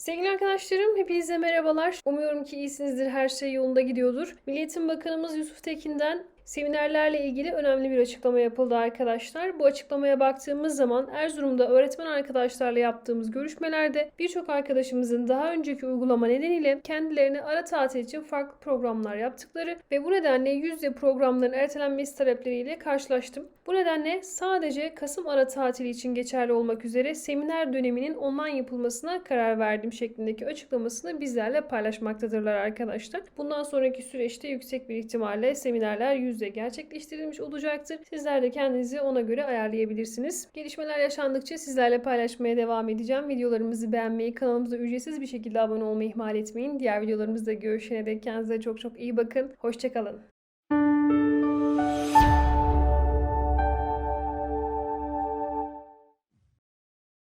Sevgili arkadaşlarım, hepinize merhabalar. Umuyorum ki iyisinizdir, her şey yolunda gidiyordur. Milli Eğitim Bakanımız Yusuf Tekin'den seminerlerle ilgili önemli bir açıklama yapıldı arkadaşlar. Bu açıklamaya baktığımız zaman Erzurum'da öğretmen arkadaşlarla yaptığımız görüşmelerde birçok arkadaşımızın daha önceki uygulama nedeniyle kendilerine ara tatil için farklı programlar yaptıkları ve bu nedenle yüzde programların ertelenmesi talepleriyle karşılaştım. Bu nedenle sadece Kasım ara tatili için geçerli olmak üzere seminer döneminin online yapılmasına karar verdim şeklindeki açıklamasını bizlerle paylaşmaktadırlar arkadaşlar. Bundan sonraki süreçte yüksek bir ihtimalle seminerler yüzde gerçekleştirilmiş olacaktır. Sizler de kendinizi ona göre ayarlayabilirsiniz. Gelişmeler yaşandıkça sizlerle paylaşmaya devam edeceğim. Videolarımızı beğenmeyi, kanalımıza ücretsiz bir şekilde abone olmayı ihmal etmeyin. Diğer videolarımızda görüşene dek kendinize çok çok iyi bakın. Hoşçakalın.